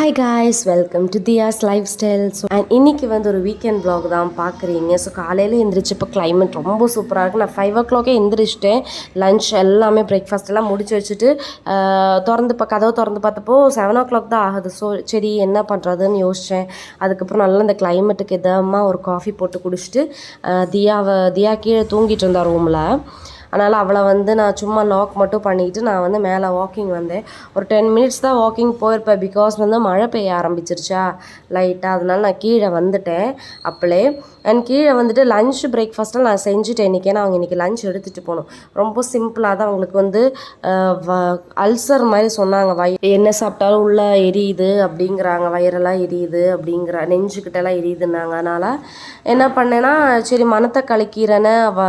Hi guys welcome to Thiya's lifestyle so and இன்னைக்கு வந்து ஒரு வீக்கெண்ட் ப்ளாக் தான் பார்க்குறீங்க. ஸோ காலையில் எந்திரிச்சு இப்போ கிளைமேட் ரொம்ப சூப்பராக இருக்குது நான் ஃபைவ் ஓ கிளாக்கே எழுந்திரிச்சிட்டேன் லஞ்ச் எல்லாமே பிரேக்ஃபாஸ்ட் எல்லாம் முடிச்சு வச்சுட்டு திறந்து இப்போ கதவை திறந்து பார்த்தப்போ செவன் ஓ கிளாக் தான் ஆகுது. ஸோ சரி என்ன பண்ணுறதுன்னு யோசித்தேன் அதுக்கப்புறம் நல்லா இந்த கிளைமேட்டுக்கு இதமாக ஒரு காஃபி போட்டு குடிச்சிட்டு தியாவை தியா கீழே தூங்கிட்டு இருந்தா ரூமில் அதனால் அவளை வந்து நான் சும்மா லாக் மட்டும் பண்ணிட்டு நான் வந்து மேலே வாக்கிங் வந்தேன். ஒரு டென் மினிட்ஸ் தான் வாக்கிங் போயிருப்பேன் பிகாஸ் வந்து மழை பெய்ய ஆரம்பிச்சிருச்சா லைட்டாக அதனால நான் கீழே வந்துட்டேன் அப்பளே. அண்ட் கீழே வந்துட்டு லஞ்ச் பிரேக்ஃபாஸ்ட்டில் நான் செஞ்சுட்டேன் இன்றைக்கி ஏன்னா அவங்க இன்றைக்கி லஞ்ச் எடுத்துகிட்டு போகணும். ரொம்ப சிம்பிளாக தான் அவங்களுக்கு வந்து அல்சர் மாதிரி சொன்னாங்க. வய என்ன சாப்பிட்டாலும் உள்ளே எரியுது அப்படிங்கிறாங்க. வயிறெல்லாம் எரியுது அப்படிங்கிற நெஞ்சுக்கிட்டெல்லாம் எரியுதுன்னாங்க. அதனால் என்ன பண்ணேன்னா சரி மனத்தை கலக்கிறேன்னு வ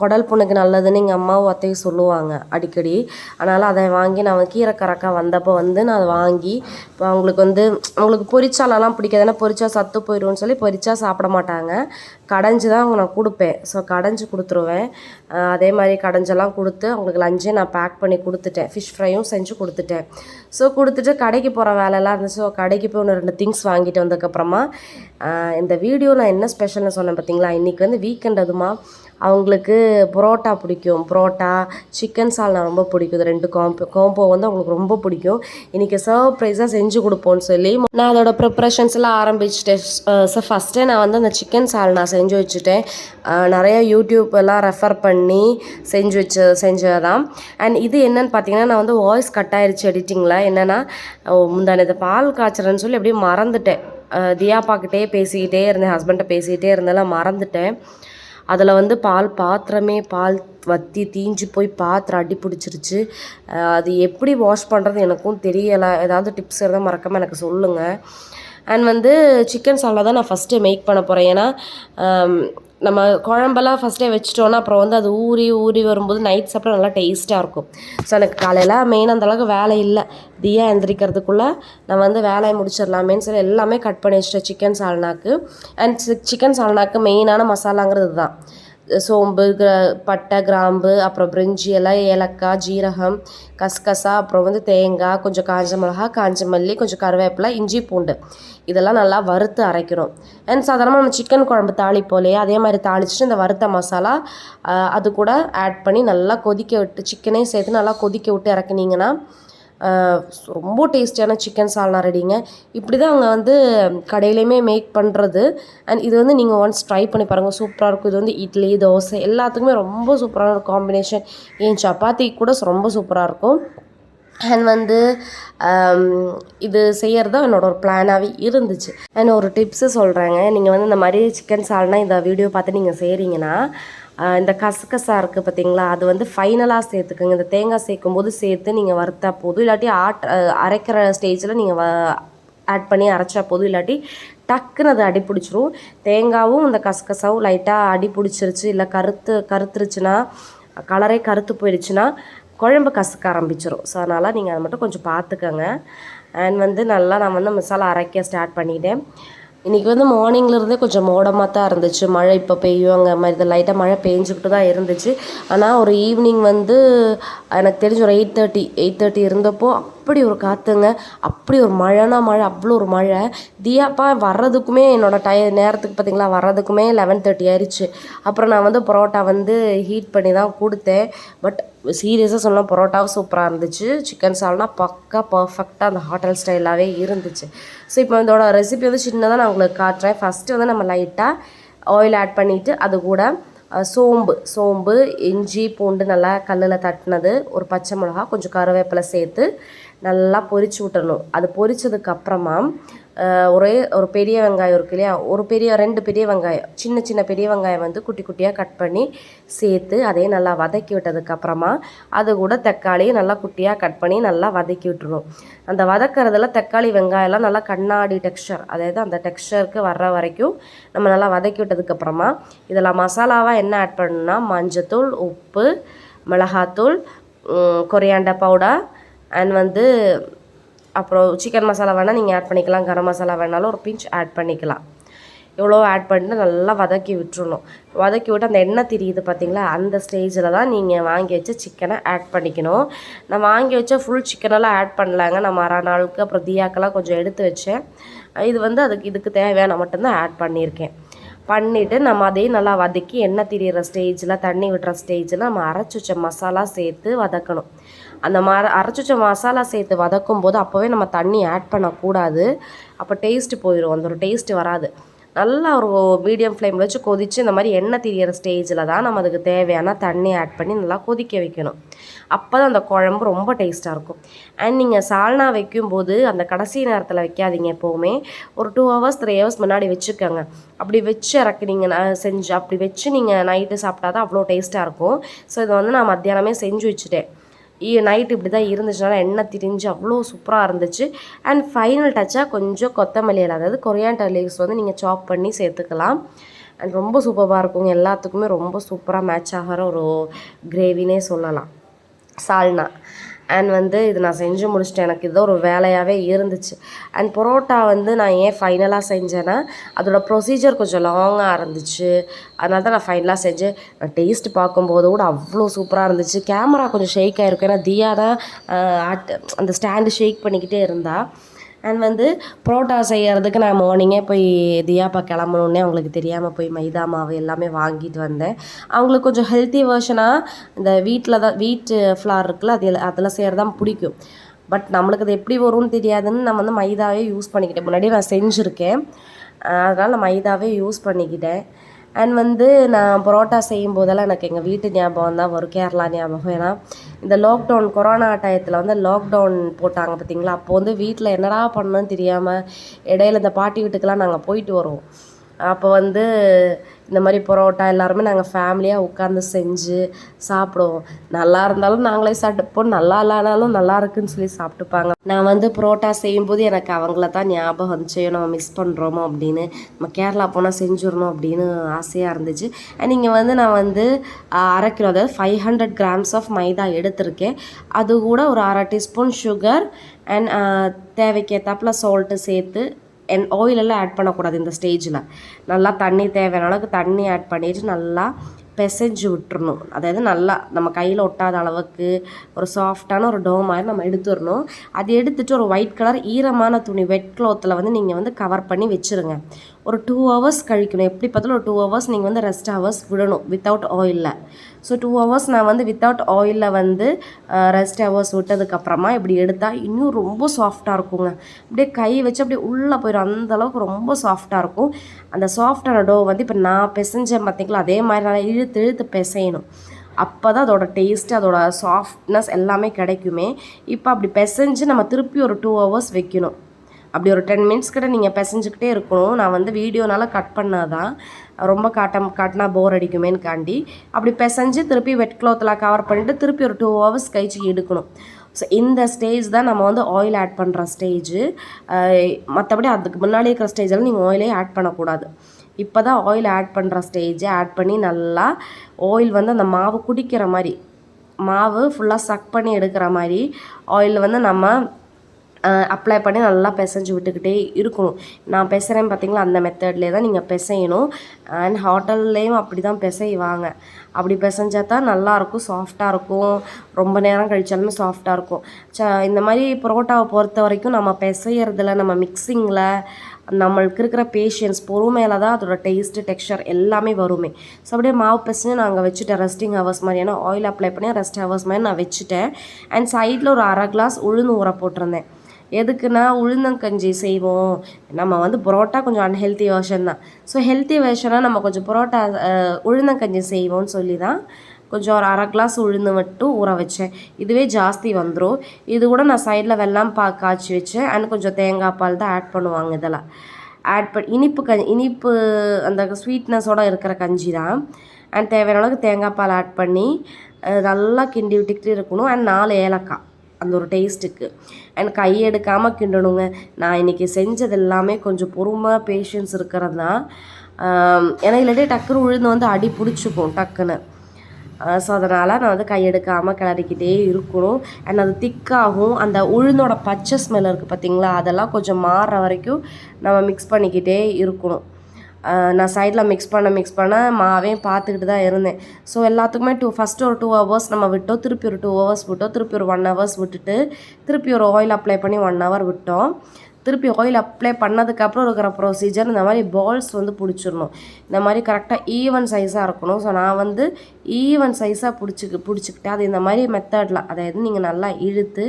குடல் புண்ணுக்கு நல்லதுன்னு எங்கள் அம்மாவும் அத்தையும் சொல்லுவாங்க அடிக்கடி. அதனால் அதை வாங்கி நான் வந்து கீரை கறக்கா வந்தப்போ வந்து நான் அதை வாங்கி இப்போ அவங்களுக்கு வந்து அவங்களுக்கு பொரிச்சாலெல்லாம் பிடிக்காது. ஏன்னா பொரிச்சா சத்து போயிடும்னு சொல்லி பொரிச்சா சாப்பிட மாட்டாங்க. கடைஞ்சி தான் அவங்க நான் கொடுப்பேன். ஸோ கடைஞ்சி கொடுத்துருவேன். அதே மாதிரி கடைஞ்செல்லாம் கொடுத்து அவங்களுக்கு லஞ்சே நான் பேக் பண்ணி கொடுத்துட்டேன். ஃபிஷ் ஃப்ரையும் செஞ்சு கொடுத்துட்டேன். ஸோ கொடுத்துட்டு கடைக்கு போகிற வேலையெல்லாம் இருந்துச்சு. ஸோ கடைக்கு போய் ஒன்று ரெண்டு திங்ஸ் வாங்கிட்டு வந்ததுக்கப்புறமா இந்த வீடியோ நான் என்ன ஸ்பெஷல்னு சொன்னேன் பார்த்தீங்களா இன்றைக்கி வந்து வீக்கெண்ட் அதுமா அவங்களுக்கு புரோட்டா பிடிக்கும். புரோட்டா சிக்கன் சால்னா ரொம்ப பிடிக்கும். இது ரெண்டு காம்போ காம்போ வந்து அவங்களுக்கு ரொம்ப பிடிக்கும். இன்றைக்கி சர்ப்ரைஸாக செஞ்சு கொடுப்போம்னு சொல்லி நான் அதோட ப்ரிப்ரேஷன்ஸ் எல்லாம் ஆரம்பிச்சிட்டேன். ஸோ ஃபஸ்ட்டே நான் வந்து அந்த சிக்கன் சால்னா செஞ்சு வச்சுட்டேன். நிறையா நிறைய யூடியூப் எல்லாம் ரெஃபர் பண்ணி செஞ்சு வச்ச செஞ்சதான் அண்ட் இது என்னன்னு பார்த்தீங்கன்னா நான் வந்து வாய்ஸ் கட் ஆயிடுச்சு எடிட்டிங்கில் என்னென்னா முந்தான இதை பால் காய்ச்சறேன்னு சொல்லி அப்படியே மறந்துட்டேன். தியாப்பாக்கிட்டே பேசிக்கிட்டே இருந்தேன் ஹஸ்பண்ட்டை பேசிக்கிட்டே இருந்தெல்லாம் மறந்துட்டேன். அதில் வந்து பால் பாத்திரமே பால் வத்தி தீஞ்சு போய் பாத்திரம் அடி பிடிச்சிருச்சு. அது எப்படி வாஷ் பண்ணுறது எனக்கும் தெரியலை. ஏதாவது டிப்ஸ் இருந்தால் மறக்காமல் எனக்கு சொல்லுங்கள் அண்ட் வந்து சிக்கன் சாலா தான் நான் ஃபஸ்ட்டு மேக் பண்ண போகிறேன் ஏன்னா நம்ம குழம்பெல்லாம் ஃபஸ்ட்டே வச்சிட்டோன்னா அப்புறம் வந்து அது ஊறி ஊறி வரும்போது நைட் சாப்பிட்டா நல்லா டேஸ்ட்டாக இருக்கும். ஸோ எனக்கு காலையில் மெயின் அந்தளவுக்கு வேலை இல்லை. தீயா எந்திரிக்கிறதுக்குள்ளே நான் வந்து வேலையை முடிச்சிடலாமேன்னு சொல்லி எல்லாமே கட் பண்ணி வச்சிட்டேன் சிக்கன் சால்னாக்கு அண்ட் சிக்கன் சால்னாக்கு மெயினான மசாலாங்கிறது தான் சோம்பு கிர பட்டை கிராம்பு அப்புறம் பிரிஞ்சி எல்லாம் ஏலக்காய் ஜீரகம் கசகசா அப்புறம் வந்து தேங்காய் கொஞ்சம் காஞ்ச மிளகா காஞ்ச மல்லி கொஞ்சம் கருவேப்பிலை இஞ்சி பூண்டு. இதெல்லாம் நல்லா வறுத்து அரைக்கணும். அண்ட் சாதாரணமாக நம்ம சிக்கன் குழம்பு தாளிப்போம் இல்லையா அதே மாதிரி தாளிச்சுட்டு இந்த வறுத்த மசாலா அது கூட ஆட் பண்ணி நல்லா கொதிக்க விட்டு சிக்கனே சேர்த்து நல்லா கொதிக்க விட்டு இறக்குனீங்கன்னா ரொம்ப டேஸ்டியான சிக்கன் சால்னா ரெடிங்க இப்படி தான் அவங்க வந்து கடையிலையுமே மேக் பண்ணுறது அண்ட் இது வந்து நீங்கள் ஒன்ஸ் ட்ரை பண்ணி பாருங்கள் சூப்பராக இருக்கும். இது வந்து இட்லி தோசை எல்லாத்துக்குமே ரொம்ப சூப்பரான ஒரு காம்பினேஷன் ஏன் சப்பாத்தி கூட ரொம்ப சூப்பராக இருக்கும். அண்ட் வந்து um, இது செய்கிறது தான் என்னோட ஒரு பிளானாகவே இருந்துச்சு. அண்ட் ஒரு டிப்ஸு சொல்கிறாங்க நீங்கள் வந்து இந்த மாதிரி சிக்கன் சால்னா இந்த வீடியோ பார்த்து நீங்கள் செய்கிறீங்கன்னா இந்த கசகசா இருக்குது பார்த்தீங்களா அது வந்து ஃபைனலாக சேர்த்துக்குங்க. இந்த தேங்காய் சேர்க்கும் போது சேர்த்து நீங்கள் வறுத்தா போதும். இல்லாட்டி ஆட் அரைக்கிற ஸ்டேஜில் நீங்கள் வ ஆட் பண்ணி அரைச்சா போதும். இல்லாட்டி டக்குன்னு அது அடி பிடிச்சிரும் தேங்காவும் இந்த கசகசாவும் லைட்டாக அடி பிடிச்சிருச்சு இல்லை கருத்து கருத்துருச்சுன்னா கலரே கருத்து போயிடுச்சுன்னா குழம்பு கசக்க ஆரம்பிச்சிடும் ஸோ அதனால் நீங்கள் அதை மட்டும் கொஞ்சம் பார்த்துக்கோங்க அண்ட் வந்து நல்லா நான் வந்து மசாலா அரைக்க ஸ்டார்ட் பண்ணிட்டேன். இன்றைக்கி வந்து மார்னிங்ல இருந்தே கொஞ்சம் மோடமாக தான் இருந்துச்சு. மழை இப்போ பெய்யும் அங்கே மாதிரி லைட்டாக மழை பெஞ்சிக்கிட்டு தான் இருந்துச்சு. ஆனால் ஒரு ஈவினிங் வந்து எனக்கு தெரிஞ்ச ஒரு எயிட் தேர்ட்டி எயிட் தேர்ட்டி இருந்தப்போ அப்படி ஒரு காற்றுங்க அப்படி ஒரு மழைனா மழை அவ்வளோ ஒரு மழை. தியாப்பா வர்றதுக்குமே என்னோட டய நேரத்துக்கு பார்த்தீங்களா வர்றதுக்குமே லெவன் தேர்ட்டி ஆயிடுச்சு அப்புறம் நான் வந்து பரோட்டா வந்து ஹீட் பண்ணி தான் கொடுத்தேன் பட் சீரியஸாக சொன்னால் பரோட்டாவும் சூப்பராக இருந்துச்சு. சிக்கன் சால்னா பக்கா பர்ஃபெக்டாக அந்த ஹோட்டல் ஸ்டைலாகவே இருந்துச்சு. ஸோ இப்போ இதோட ரெசிபி வந்து சின்னதாக நான் உங்களுக்கு காட்டுறேன். ஃபஸ்ட்டு வந்து நம்ம லைட்டாக ஆயில் ஆட் பண்ணிவிட்டு அது கூட சோம்பு. சோம்பு இஞ்சி பூண்டு நல்லா கல்லில் தட்டினது ஒரு பச்சை மிளகா கொஞ்சம் கருவேப்பிலை சேர்த்து நல்லா பொரிச்சு விட்டுறணும். அது பொரிச்சதுக்கு அப்புறமா ஒரே ஒரு பெரிய வெங்காயம் இருக்கு இல்லையா? ஒரு பெரிய ரெண்டு பெரிய வெங்காயம் சின்ன சின்ன பெரிய வெங்காயம் வந்து குட்டி குட்டியாக கட் பண்ணி சேர்த்து அதையும் நல்லா வதக்கி விட்டதுக்கப்புறமா அது கூட தக்காளியை நல்லா குட்டியாக கட் பண்ணி நல்லா வதக்கி விட்டுரும் அந்த வதக்கிறதுல தக்காளி வெங்காயம்லாம் நல்லா கண்ணாடி டெக்ஸ்சர் அதாவது அந்த டெக்ஸ்டருக்கு வர்ற வரைக்கும் நம்ம நல்லா வதக்கி விட்டதுக்கப்புறமா இதில் மசாலாவாக என்ன ஆட் பண்ணணும்னா மஞ்சத்தூள் உப்பு மிளகாத்தூள் கொரியாண்டா பவுடர் அண்ட் வந்து அப்புறம் சிக்கன் மசாலா வேணால் நீங்கள் ஆட் பண்ணிக்கலாம். கரம் மசாலா வேணாலும் ஒரு பிஞ்ச் ஆட் பண்ணிக்கலாம். எவ்வளோ ஆட் பண்ணிட்டு நல்லா வதக்கி விட்டுறணும். வதக்கி விட்டு அந்த எண்ணெய் திரியுது பார்த்தீங்களா அந்த ஸ்டேஜில் தான் நீங்கள் வாங்கி வச்ச சிக்கனை ஆட் பண்ணிக்கணும். நான் வாங்கி வச்ச ஃபுல் சிக்கனெல்லாம் ஆட் பண்ணலாங்க. நான் மறுநாளுக்கு அப்புறம் தியாக்கெல்லாம் கொஞ்சம் எடுத்து வச்சேன். இது வந்து அதுக்கு இதுக்கு தேவையான மட்டும்தான் ஆட் பண்ணியிருக்கேன். பண்ணிவிட்டு நம்ம அதையும் நல்லா வதக்கி எண்ணெய் திரியிற ஸ்டேஜில் தண்ணி விடுற ஸ்டேஜில் நம்ம அரைச்சி வச்ச மசாலா சேர்த்து வதக்கணும். அந்த மர அரைச்சி வச்ச மசாலா சேர்த்து வதக்கும் போது அப்போவே நம்ம தண்ணி ஆட் பண்ணக்கூடாது. அப்போ டேஸ்ட்டு போயிடும் அந்த ஒரு டேஸ்ட்டு வராது. நல்லா ஒரு மீடியம் ஃப்ளேமில் வச்சு கொதித்து இந்த மாதிரி எண்ணெய் திரியிற ஸ்டேஜில் தான் நம்ம அதுக்கு தேவையான தண்ணி ஆட் பண்ணி நல்லா கொதிக்க வைக்கணும். அப்போ தான் அந்த குழம்பு ரொம்ப டேஸ்ட்டாக இருக்கும். அண்ட் நீங்கள் சால்னா வைக்கும்போது அந்த கடைசி நேரத்தில் வைக்காதீங்க எப்போவுமே. ஒரு டூ ஹவர்ஸ் த்ரீ ஹவர்ஸ் முன்னாடி வச்சுக்கோங்க. அப்படி வச்சு இறக்குனீங்க செஞ்சு அப்படி வச்சு நீங்கள் நைட்டு சாப்பிட்டா தான் அவ்வளோ டேஸ்ட்டாக இருக்கும். ஸோ இதை வந்து நான் மத்தியானமே செஞ்சு வச்சுட்டேன். நைட்டு இப்படி தான் இருந்துச்சுனால எண்ணெய் திரிஞ்சு அவ்வளோ சூப்பராக இருந்துச்சு. அண்ட் ஃபைனல் டச்சாக கொஞ்சம் கொத்தமல்லி இலை அதாவது கொரியாண்டர் லீவ்ஸ் வந்து நீங்கள் சாப் பண்ணி சேர்த்துக்கலாம். அண்ட் ரொம்ப சூப்பராக இருக்குங்க. எல்லாத்துக்குமே ரொம்ப சூப்பராக மேட்ச் ஆகிற ஒரு கிரேவினே சொல்லலாம். சால்னா. அண்ட் வந்து இது நான் செஞ்சு முடிச்சிட்டேன். எனக்கு இது ஒரு வேலையாகவே இருந்துச்சு. அண்ட் பரோட்டா வந்து நான் ஏன் ஃபைனலாக செஞ்சேன்னா அதோடய ப்ரொசீஜர் கொஞ்சம் லாங்காக இருந்துச்சு. அதனால தான் நான் ஃபைனலாக செஞ்சேன். டேஸ்ட் பார்க்கும்போது கூட அவ்வளோ சூப்பராக இருந்துச்சு. கேமரா கொஞ்சம் ஷேக் ஆகிருக்கும் ஏன்னா தியா தான் அந்த ஸ்டாண்டு ஷேக் பண்ணிக்கிட்டே இருந்தா. அண்ட் வந்து புரோட்டா செய்கிறதுக்கு நான் மார்னிங்கே போய் தியாப்பா கிளம்பணுன்னே அவங்களுக்கு தெரியாமல் போய் மைதா மாவு எல்லாமே வாங்கிட்டு வந்தேன். அவங்களுக்கு கொஞ்சம் ஹெல்த்தி வேர்ஷனாக இந்த வீட்டில் தான் வீட்டு ஃப்ளார் இருக்குல்ல அது அதில் செய்கிறது தான் பிடிக்கும். பட் நம்மளுக்கு அது எப்படி வரும்னு தெரியாதுன்னு நான் வந்து மைதாவே யூஸ் பண்ணிக்கிட்டேன். முன்னாடியே நான் செஞ்சுருக்கேன். அதனால் நான் மைதாவே யூஸ் பண்ணிக்கிட்டேன். அண்ட் வந்து நான் பரோட்டா செய்யும் போதெல்லாம் எனக்கு எங்கள் வீட்டு ஞாபகம் தான் வரும் கேரளா ஞாபகம். ஏன்னா இந்த லாக்டவுன் கொரோனா டயத்தில் வந்து லாக்டவுன் போட்டாங்க பார்த்தீங்களா அப்போ வந்து வீட்டில் என்னடா பண்ணணும்னு தெரியாமல் இடையில இந்த பாட்டி வீட்டுக்கெல்லாம் நாங்கள் போயிட்டு வருவோம். அப்போ வந்து இந்த மாதிரி பரோட்டா எல்லாருமே நாங்கள் ஃபேமிலியாக உட்காந்து செஞ்சு சாப்பிடுவோம். நல்லா இருந்தாலும் நாங்களே சாப்பிட்டுப்போம். நல்லா இல்லைனாலும் நல்லா இருக்குன்னு சொல்லி சாப்பிட்டுப்பாங்க. நான் வந்து பரோட்டா செய்யும்போது எனக்கு அவங்கள தான் ஞாபகம் வந்துச்சு. நம்ம மிஸ் பண்ணுறோமோ அப்படின்னு. நம்ம கேரளா போனால் செஞ்சிடணும் அப்படின்னு ஆசையாக இருந்துச்சு. அண்ட் இங்கே வந்து நான் வந்து அரை கிலோ அதாவது ஃபைவ் ஹண்ட்ரட் கிராம்ஸ் ஆஃப் மைதா எடுத்திருக்கேன். அது கூட ஒரு அரை டீஸ்பூன் சுகர் அண்ட் தேவைக்கேற்றாப்புல சால்ட்டு சேர்த்து என் ஆயிலெல்லாம் ஆட் பண்ணக்கூடாது இந்த ஸ்டேஜில் நல்லா தண்ணி தேவையான அளவுக்கு தண்ணி ஆட் பண்ணிவிட்டு நல்லா பிசைஞ்சு விட்டுறணும். அதாவது நல்லா நம்ம கையில் ஒட்டாத அளவுக்கு ஒரு சாஃப்டான ஒரு டோ மாதிரி நம்ம எடுத்துடணும். அது எடுத்துகிட்டு ஒரு ஒயிட் கலர் ஈரமான துணி வெட் க்ளாத்தில் வந்து நீங்கள் வந்து கவர் பண்ணி வச்சுருங்க. ஒரு டூ ஹவர்ஸ் கழிக்கணும். எப்படி பார்த்தாலும் ஒரு டூ ஹவர்ஸ் நீங்கள் வந்து ரெஸ்ட் ஹவர்ஸ் விடணும். வித்தவுட் ஆயிலில் ஸோ டூ ஹவர்ஸ் நான் வந்து வித்தவுட் ஆயிலில் வந்து ரெஸ்ட் ஹவர்ஸ் விட்டதுக்கப்புறமா இப்படி எடுத்தால் இன்னும் ரொம்ப சாஃப்டாக இருக்குங்க. அப்படியே கை வச்சு அப்படியே உள்ளே போயிடும் அந்தளவுக்கு ரொம்ப சாஃப்டாக இருக்கும். அந்த சாஃப்டான டோ வந்து இப்போ நான் பிசைஞ்சேன் பார்த்திங்களா அதே மாதிரி நல்லா இழுத்து இழுத்து பிசையணும். அப்போ தான் அதோட டேஸ்ட்டு அதோட சாஃப்ட்னஸ் எல்லாமே கிடைக்குமே. இப்போ அப்படி பிசைஞ்சு நம்ம திருப்பி ஒரு டூ ஹவர்ஸ் வைக்கணும். அப்படி ஒரு டென் மினிட்ஸ் கிட்ட நீங்கள் பிசைஞ்சுக்கிட்டே இருக்கணும். நான் வந்து வீடியோனால கட் பண்ணாதான் ரொம்ப காட்டம் காட்டினா போர் அடிக்குமேன்னு காண்டி அப்படி பிசைஞ்சு திருப்பி வெட் க்ளாத்தில் கவர் பண்ணிவிட்டு திருப்பி ஒரு டூ ஹவர்ஸ் கழிச்சு எடுக்கணும். ஸோ இந்த ஸ்டேஜ் தான் நம்ம வந்து ஆயில் ஆட் பண்ணுற ஸ்டேஜு மற்றபடி அதுக்கு முன்னாடி இருக்கிற ஸ்டேஜில் நீங்கள் ஆயிலே ஆட் பண்ணக்கூடாது. இப்போ தான் ஆயில் ஆட் பண்ணுற ஸ்டேஜை ஆட் பண்ணி நல்லா ஆயில் வந்து அந்த மாவு குடிக்கிற மாதிரி மாவு ஃபுல்லாக சக் பண்ணி எடுக்கிற மாதிரி ஆயில் வந்து நம்ம அப்ளை பண்ணி நல்லா பிசைஞ்சு விட்டுக்கிட்டே இருக்கணும். நான் பிசைறேன் பார்த்தீங்களா அந்த மெத்தட்லேயே தான் நீங்கள் பிசையணும். அண்ட் ஹோட்டல்லேயும் அப்படி தான் பிசைவாங்க. அப்படி பிசைஞ்சா தான் நல்லாயிருக்கும் சாஃப்டாக இருக்கும். ரொம்ப நேரம் கழிச்சாலுமே சாஃப்டாக இருக்கும். ச இந்த மாதிரி புரோட்டாவை பொறுத்த வரைக்கும் நம்ம பிசையறதுல நம்ம மிக்சிங்கில் நம்மளுக்கு இருக்கிற பேஷியன்ஸ் பொறுமையில தான் அதோட டேஸ்ட்டு டெக்ஸ்சர் எல்லாமே வருமே. ஸோ அப்படியே மாவு பிசைஞ்சு நாங்கள் வச்சுட்டேன். ரெஸ்டிங் ஹவர்ஸ் மாதிரி. ஏன்னா ஆயில் அப்ளை பண்ணி ரெஸ்ட் ஹவர்ஸ் மாதிரி நான் வச்சுட்டேன். அண்ட் சைடில் ஒரு அரை கிளாஸ் உளுந்து ஊற போட்டிருந்தேன். எதுக்குன்னா உளுந்தங்கஞ்சி செய்வோம். நம்ம வந்து புரோட்டா கொஞ்சம் அன்ஹெல்த்தி வேர்ஷன் தான். ஸோ ஹெல்த்தி வேர்ஷனாக நம்ம கொஞ்சம் புரோட்டா உளுந்தங்கஞ்சி செய்வோம்னு சொல்லி தான் கொஞ்சம் ஒரு அரை கிளாஸ் உளுந்து மட்டும் ஊற வச்சேன். இதுவே ஜாஸ்தி வந்துடும் இது கூட நான் சைடில் வெள்ளம் பா காய்ச்சி வச்சேன். அண்ட் கொஞ்சம் தேங்காய் பால் தான் ஆட் பண்ணுவாங்க இதெல்லாம். ஆட் பண்ணி இனிப்பு க இனிப்பு அந்த ஸ்வீட்னஸோடு இருக்கிற கஞ்சி தான். அண்ட் தேவையான அளவுக்கு தேங்காய் பால் ஆட் பண்ணி நல்லா கிண்டி விட்டுக்கிட்டு இருக்கணும். அண்ட் நாலு ஏலக்காய். அந்த ஒரு டேஸ்ட்டுக்கு அண்ட் கையெடுக்காமல் கிண்டணுங்க. நான் இன்றைக்கி செஞ்சது எல்லாமே கொஞ்சம் பொறுமை பேஷன்ஸ் இருக்கிறது தான் ஏன்னா இல்லாட்டி டக்குன்னு உழுந்து வந்து அடி பிடிச்சிக்கும் டக்குன்னு ஸோ அதனால் நான் வந்து கையெடுக்காமல் கிளறிக்கிட்டே இருக்கணும். அண்ட் அது திக்காகும். அந்த உளுந்தோட பச்சை ஸ்மெல் இருக்குது பார்த்தீங்களா அதெல்லாம் கொஞ்சம் மாறுற வரைக்கும் நம்ம மிக்ஸ் பண்ணிக்கிட்டே இருக்கணும். நான் சைடில் மிக்ஸ் பண்ண மிக்ஸ் பண்ண மாவே பார்த்துக்கிட்டு தான் இருந்தேன். ஸோ எல்லாத்துக்குமே டூ ஃபஸ்ட்டு ஒரு டூ ஹவர்ஸ் நம்ம விட்டோம். திருப்பி ஒரு டூ ஹவர்ஸ் விட்டோம். திருப்பி ஒரு ஒன் ஹவர்ஸ் விட்டுட்டு திருப்பி ஒரு ஆயில் அப்ளை பண்ணி ஒன் ஹவர் விட்டோம். திருப்பி ஆயில் அப்ளை பண்ணதுக்கப்புறம் இருக்கிற ப்ரொசீஜர் இந்த மாதிரி பால்ஸ் வந்து பிடிச்சிடணும். இந்த மாதிரி கரெக்டாக ஈவன் சைஸாக இருக்கணும். ஸோ நான் வந்து ஈவன் சைஸாக பிடிச்சிக்கு பிடிச்சிக்கிட்டேன் அது இந்த மாதிரி மெத்தடில் அதாவது நீங்கள் நல்லா இழுத்து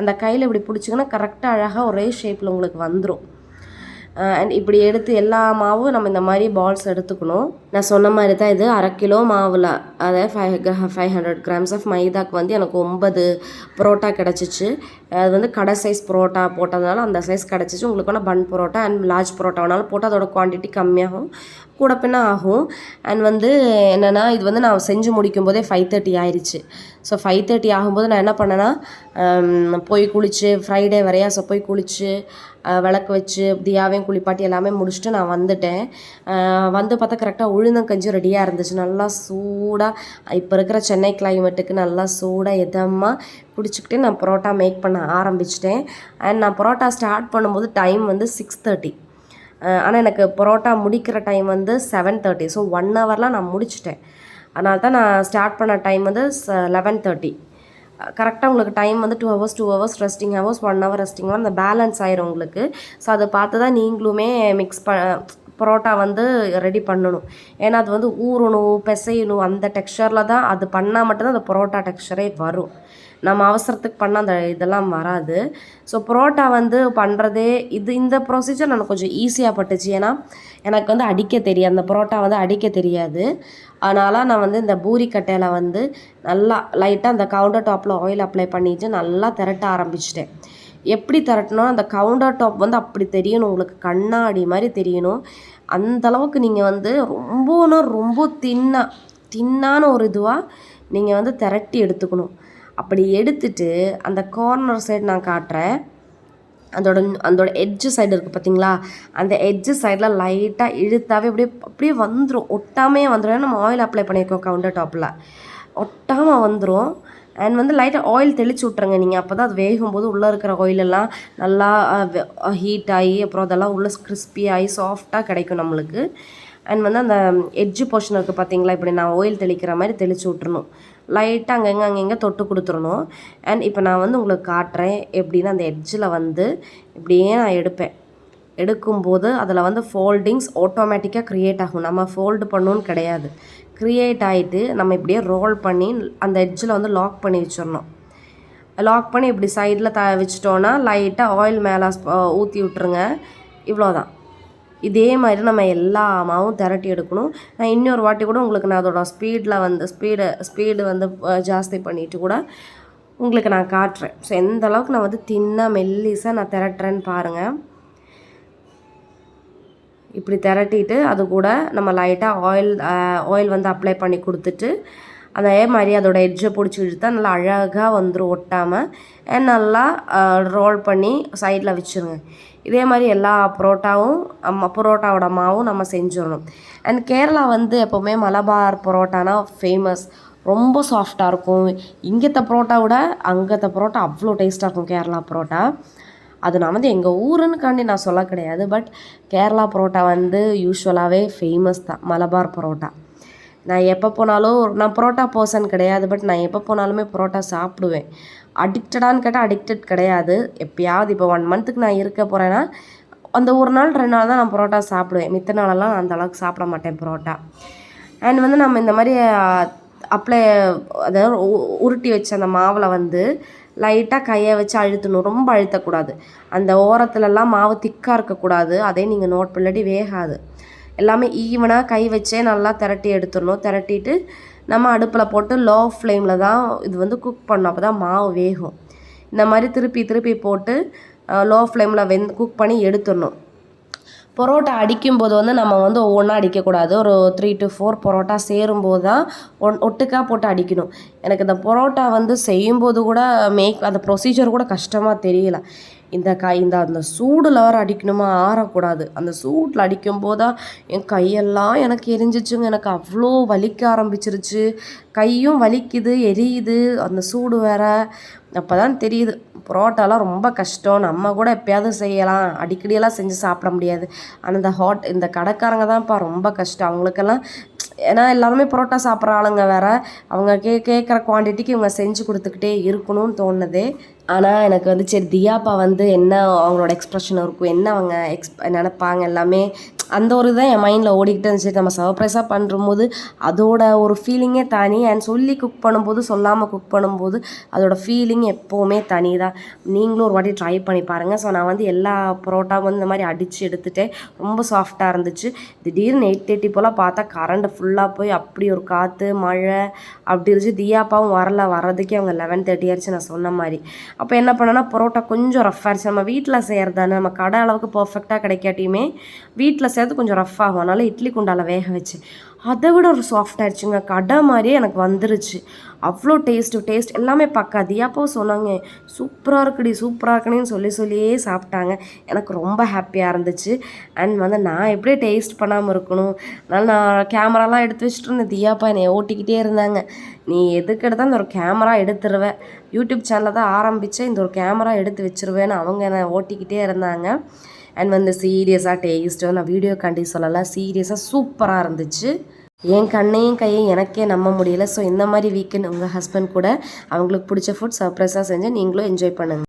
அந்த கையில் இப்படி பிடிச்சிங்கன்னா கரெக்டாக அழகாக ஒரே ஷேப்பில் உங்களுக்கு வந்துடும் அண்ட் இப்படி எடுத்து எல்லா மாவும் நம்ம இந்த மாதிரி பால்ஸ் எடுத்துக்கணும். நான் சொன்ன மாதிரி தான் இது அரை கிலோ மாவில். அதாவது five five hundred grams of மைதாக்கு வந்து எனக்கு ஒன்பது பரோட்டா கிடச்சிச்சு. அது வந்து கடை சைஸ் பரோட்டா போட்டதுனால அந்த சைஸ் கிடச்சிச்சு. உங்களுக்கு வேணால் bun parotta and large parotta வேணாலும் போட்டு அதோட குவான்டிட்டி கம்மியாகும். கூட பின்ன ஆகும். அண்ட் வந்து என்னென்னா இது வந்து நான் செஞ்சு முடிக்கும் போதே ஃபைவ் தேர்ட்டி ஆயிடுச்சு ஸோ ஃபைவ் தேர்ட்டி ஆகும்போது நான் என்ன பண்ணேன்னா போய் குளித்து ஃப்ரைடே வரையா ஸோ போய் குளித்து விளக்கு வச்சு தியாவையும் குளிப்பாட்டி எல்லாமே முடிச்சுட்டு நான் வந்துட்டேன். வந்து பார்த்தா கரெக்டாக உளுந்தம் கஞ்சி ரெடியாக இருந்துச்சு. நல்லா சூடாக இப்போ இருக்கிற சென்னை கிளைமேட்டுக்கு நல்லா சூடாக எதமாக குடிச்சிக்கிட்டு நான் பரோட்டா மேக் பண்ண ஆரம்பிச்சிட்டேன். அண்ட் நான் பரோட்டா ஸ்டார்ட் பண்ணும்போது டைம் வந்து சிக்ஸ் தேர்ட்டி ஆனால் எனக்கு பரோட்டா முடிக்கிற டைம் வந்து செவன் தேர்ட்டி ஸோ ஒன் ஹவர்லாம் நான் முடிச்சிட்டேன். அதனால தான் நான் ஸ்டார்ட் பண்ண டைம் வந்து லெவன் தேர்ட்டி கரெக்டாக உங்களுக்கு டைம் வந்து two hours two hours resting hours one hour resting hour அந்த பேலன்ஸ் ஆயிரும் உங்களுக்கு. ஸோ அதை பார்த்து தான் நீங்களுமே மிக்ஸ் ப பரோட்டா வந்து ரெடி பண்ணணும். ஏன்னா அது வந்து ஊறணும் பிசையணும் அந்த டெக்ஸ்சரில் தான் அது பண்ணால் மட்டும்தான் அந்த பரோட்டா டெக்ஸ்சரே வரும். நம்ம அவசரத்துக்கு பண்ண அந்த இதெல்லாம் வராது. ஸோ பரோட்டா வந்து பண்ணுறதே இது இந்த ப்ரொசீஜர் எனக்கு கொஞ்சம் ஈஸியாக பட்டுச்சு. ஏன்னா எனக்கு வந்து அடிக்க தெரியாது. அந்த பரோட்டா வந்து அடிக்க தெரியாது. அதனால் நான் வந்து இந்த பூரி கட்டையில் வந்து நல்லா லைட்டாக அந்த கவுண்டர் டாப்பில் ஆயில் அப்ளை பண்ணிவிட்டு நல்லா திரட்ட ஆரம்பிச்சிட்டேன். எப்படி திரட்டணும் அந்த கவுண்டர் டாப் வந்து அப்படி தெரியணும். உங்களுக்கு கண்ணாடி மாதிரி தெரியணும். அந்தளவுக்கு நீங்கள் வந்து ரொம்பனா ரொம்ப தின்னா தின்னான ஒரு இதுவாக நீங்கள் வந்து திரட்டி எடுத்துக்கணும். அப்படி எடுத்துட்டு அந்த கார்னர் சைடு நான் காட்டுறேன். அதோட அதோட எட்ஜு சைடு இருக்குது பார்த்தீங்களா அந்த எட்ஜு சைடில் லைட்டாக இழுத்தாவே அப்படியே அப்படியே வந்துடும் ஒட்டாமே வந்துடும் நம்ம ஆயில் அப்ளை பண்ணியிருக்கோம் கவுண்டர் டாப்பில் ஒட்டாமல் வந்துடும் அண்ட் வந்து லைட்டாக ஆயில் தெளிச்சு விட்ருங்க நீங்கள் அப்போ தான் அது வேகும்போது உள்ளே இருக்கிற ஆயிலெல்லாம் நல்லா ஹீட் ஆகி அப்புறம் அதெல்லாம் உள்ளே கிறிஸ்பி ஆகி சாஃப்டாக கிடைக்கும் நம்மளுக்கு. அண்ட் வந்து அந்த எட்ஜு போர்ஷன் இருக்குது பார்த்தீங்களா இப்படி நான் ஆயில் தெளிக்கிற மாதிரி தெளிச்சு விட்றணும் லைட்டாக அங்கங்கே அங்கங்கே தொட்டு கொடுத்துடணும் அண்ட் இப்போ நான் வந்து உங்களுக்கு காட்டுறேன் எப்படின்னா அந்த எட்ஜில் வந்து இப்படியே நான் எடுப்பேன். எடுக்கும்போது அதில் வந்து ஃபோல்டிங்ஸ் ஆட்டோமேட்டிக்காக க்ரியேட் ஆகும். நம்ம ஃபோல்டு பண்ணணும்னு கிடையாது. க்ரியேட் ஆகிட்டு நம்ம இப்படியே ரோல் பண்ணி அந்த எட்ஜில் வந்து லாக் பண்ணி வச்சிடணும். லாக் பண்ணி இப்படி சைடில் த வச்சிட்டோன்னா லைட்டாக ஆயில் மேலே ஊற்றி விட்ருங்க இவ்வளோதான் இதே மாதிரி நம்ம எல்லா மாவும் திரட்டி எடுக்கணும். நான் இன்னொரு வாட்டி கூட உங்களுக்கு நான் அதோட ஸ்பீடில் வந்து ஸ்பீடு ஸ்பீடு வந்து ஜாஸ்தி பண்ணிவிட்டு கூட உங்களுக்கு நான் காட்டுறேன். ஸோ எந்த அளவுக்கு நான் வந்து தின்னாக மெல்லிஸாக நான் திரட்டுறேன்னு பாருங்கள் இப்படி திரட்டிட்டு அது கூட நம்ம லைட்டாக ஆயில் ஆயில் வந்து அப்ளை பண்ணி கொடுத்துட்டு அதே மாதிரி அதோட எட்ஜை பிடிச்சி இழுத்தா நல்லா அழகாக வந்துடும் ஒட்டாமல் நல்லா ரோல் பண்ணி சைடில் வச்சுருங்க. இதே மாதிரி எல்லா பரோட்டாவும் பரோட்டாவோட மாவும் நம்ம செஞ்சிடணும். அண்ட் கேரளா வந்து எப்போவுமே மலபார் பரோட்டானா ஃபேமஸ் ரொம்ப சாஃப்டாக இருக்கும். இங்கத்த பரோட்டா விட அங்கத்த பரோட்டா அவ்வளோ டேஸ்ட்டாக இருக்கும் கேரளா பரோட்டா. அது நான் வந்து எங்கள் ஊருன்னுக்காண்டி நான் சொல்ல கிடையாது. பட் கேரளா பரோட்டா வந்து யூஸ்வலாகவே ஃபேமஸ் தான் மலபார் பரோட்டா. நான் எப்போ போனாலும் நான் பரோட்டா பர்சன் கிடையாது பட் நான் எப்போ போனாலுமே பரோட்டா சாப்பிடுவேன். அடிக்டடான்னு கேட்டால் அடிக்டட் கிடையாது. எப்பயாவது இப்போ ஒன் மந்த்துக்கு நான் இருக்க போகிறேன்னா அந்த ஒரு நாள் ரெண்டு நாள் தான் நான் பரோட்டா சாப்பிடுவேன். மித்த நாளெல்லாம் நான் அந்த அளவுக்கு சாப்பிட மாட்டேன் பரோட்டா. அண்ட் வந்து நம்ம இந்த மாதிரி அப்ளை அதாவது உருட்டி வச்ச அந்த மாவில் வந்து லைட்டாக கையை வச்சு அழுத்தணும். ரொம்ப அழுத்தக்கூடாது. அந்த ஓரத்துலலாம் மாவு திக்காக இருக்கக்கூடாது. அதே நீங்கள் நோட் பண்ணாடி வேகாது. எல்லாமே ஈவனாக கை வச்சே நல்லா திரட்டி எடுத்துடணும். திரட்டிட்டு நம்ம அடுப்பில் போட்டு லோ ஃப்ளேமில் தான் இது வந்து குக் பண்ணோம் அப்போ தான் மாவு வேகும். இந்த மாதிரி திருப்பி திருப்பி போட்டு லோ ஃப்ளேமில் வெந் குக் பண்ணி எடுத்துடணும். பரோட்டா அடிக்கும்போது வந்து நம்ம வந்து ஒவ்வொன்றா அடிக்கக்கூடாது. ஒரு த்ரீ டு ஃபோர் பரோட்டா சேரும்போது தான் ஒன் ஒட்டுக்காக போட்டு அடிக்கணும். எனக்கு இந்த பரோட்டா வந்து செய்யும்போது கூட மேக் அந்த ப்ரொசீஜர் கூட கஷ்டமாக தெரியல. இந்த கை இந்த அந்த சூடில் வர அடிக்கணுமா? ஆறக்கூடாது. அந்த சூட்டில் அடிக்கும் போதா என் கையெல்லாம் எனக்கு எரிஞ்சிச்சுங்க. எனக்கு அவ்வளோ வலிக்க ஆரம்பிச்சிருச்சு. கையும் வலிக்குது எரியுது. அந்த சூடு வேற. அப்போ தான் தெரியுது. புரோட்டாலாம் ரொம்ப கஷ்டம். நம்ம கூட எப்பயாவது செய்யலாம். அடிக்கடியெல்லாம் செஞ்சு சாப்பிட முடியாது. ஆனால் இந்த ஹாட் இந்த கடைக்காரங்க தான்ப்பா ரொம்ப கஷ்டம். அவங்களுக்கெல்லாம் ஏன்னா எல்லாருமே பரோட்டா சாப்பிட்ற ஆளுங்க வேற. அவங்க கே கேட்குற குவான்டிட்டிக்கு இவங்க செஞ்சு கொடுத்துக்கிட்டே இருக்கணும்னு தோணுது. ஆனால் எனக்கு வந்து சரி தியாப்பா வந்து என்ன அவங்களோட எக்ஸ்ப்ரெஷன் இருக்கும் என்ன அவங்க எக்ஸ் நினப்பாங்க எல்லாமே அந்த ஒரு இதான் என் மைண்டில் ஓடிக்கிட்டே இருந்துச்சு. நம்ம சர்ப்ரைஸாக பண்ணும்போது அதோட ஒரு ஃபீலிங்கே தனி. அண்ட் சொல்லி குக் பண்ணும்போது சொல்லாமல் குக் பண்ணும்போது அதோட ஃபீலிங் எப்போவுமே தனி தான். நீங்களும் ஒரு வாட்டி ட்ரை பண்ணி பாருங்கள் ஸோ நான் வந்து எல்லா பரோட்டாவும் வந்து இந்த மாதிரி அடித்து எடுத்துகிட்டேன் ரொம்ப சாஃப்டாக இருந்துச்சு. திடீர்னு எயிட் தேர்ட்டி போல் பார்த்தா கரண்ட் ஃபுல்லாக போய் அப்படி ஒரு காற்று மழை அப்படி இருந்துச்சு. தியாப்பாவும் வரல. வர்றதுக்கே அவங்க லெவன் தேர்ட்டி ஆயிடுச்சு நான் சொன்ன மாதிரி. அப்போ என்ன பண்ணேன்னா பரோட்டா கொஞ்சம் ரஃப் ஆயிடுச்சு நம்ம வீட்டில் செய்கிறது தானே நம்ம கடை அளவுக்கு பர்ஃபெக்டாக கிடைக்காட்டியுமே வீட்டில் செய்கிறது கொஞ்சம் ரஃப் ஆகும். அதனால் இட்லி குண்டால வேக வச்சு. அதை விட ஒரு சாஃப்ட் ஆயிடுச்சுங்க. கடை மாதிரியே எனக்கு வந்துருச்சு. அவ்வளோ டேஸ்ட்டு டேஸ்ட் எல்லாமே பக்கா தியாப்பாவும் சொன்னாங்க சூப்பராக இருக்குடி சூப்பராக இருக்குன்னு சொல்லி சொல்லியே சாப்பிட்டாங்க. எனக்கு ரொம்ப ஹாப்பியாக இருந்துச்சு. அண்ட் வந்து நான் எப்படி டேஸ்ட் பண்ணாமல் இருக்கணும்? அதனால் நான் கேமராலாம் எடுத்து வச்சுட்டு இருந்தேன். தியாப்பா என்னை ஓட்டிக்கிட்டே இருந்தாங்க. நீ எதுக்கு எடுத்தால் இந்த ஒரு கேமரா எடுத்துருவேன் யூடியூப் சேனலில் தான் ஆரம்பித்தேன் இந்த ஒரு கேமரா எடுத்து வச்சிருவேன்னு அவங்க என்னை ஓட்டிக்கிட்டே இருந்தாங்க. அண்ட் வந்து சீரியஸாக டேஸ்ட்டு நான் வீடியோ கண்டி சொல்லலாம். சீரியஸாக சூப்பராக இருந்துச்சு. என் கண்ணையும் கையும் எனக்கே நம்ப முடியல. ஸோ இந்த மாதிரி வீக்கெண்ட் உங்கள் ஹஸ்பண்ட் கூட அவங்களுக்கு பிடிச்ச ஃபுட் சர்ப்ரைஸாக செஞ்சு நீங்களும் என்ஜாய் பண்ணுங்கள்